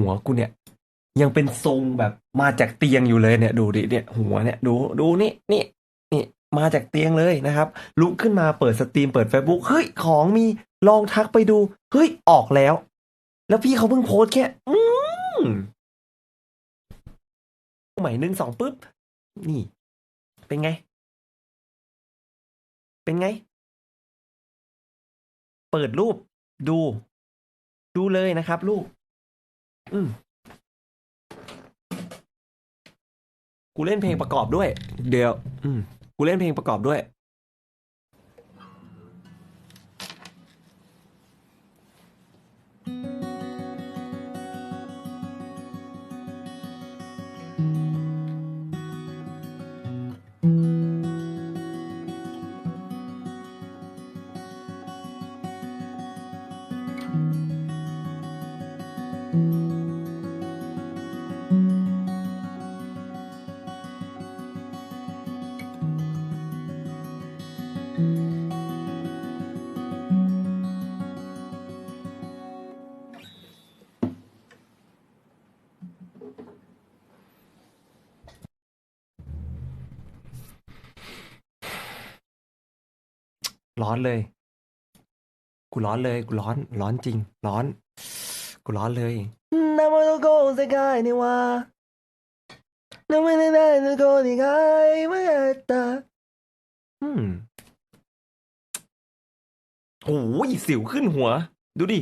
หัวกูเนี่ย ยังเป็นทรงแบบมาจากเตียงอยู่เลยเนี่ย ดูดิเนี่ย หัวเนี่ย ดูดูนี่นี่นี่มาจากเตียงเลยนะครับ ลุกขึ้นมาเปิดสตรีมเปิด Facebook เฮ้ยของมีลองทักไปดู เฮ้ยออกแล้ว แล้วพี่เขาเพิ่งโพสแค่ อืมใหม่หนึ่งสองปุ๊บ นี่ เป็นไง เป็นไง เปิดรูปดู ดูเลยนะครับลูก อืมกูเล่นเพลงประกอบด้วย เดี๋ยว อืมกูเล่นเพลงประกอบด้วย ร้อนเลย กูร้อนเลย กูร้อน ร้อนจริง ร้อน กูร้อนเลยนามาโตโกเซกายนี่ว่านามาเนเนโตโกนี่ไงไม่ตาอืม โอ้ยสิวขึ้นหัว ดูดิ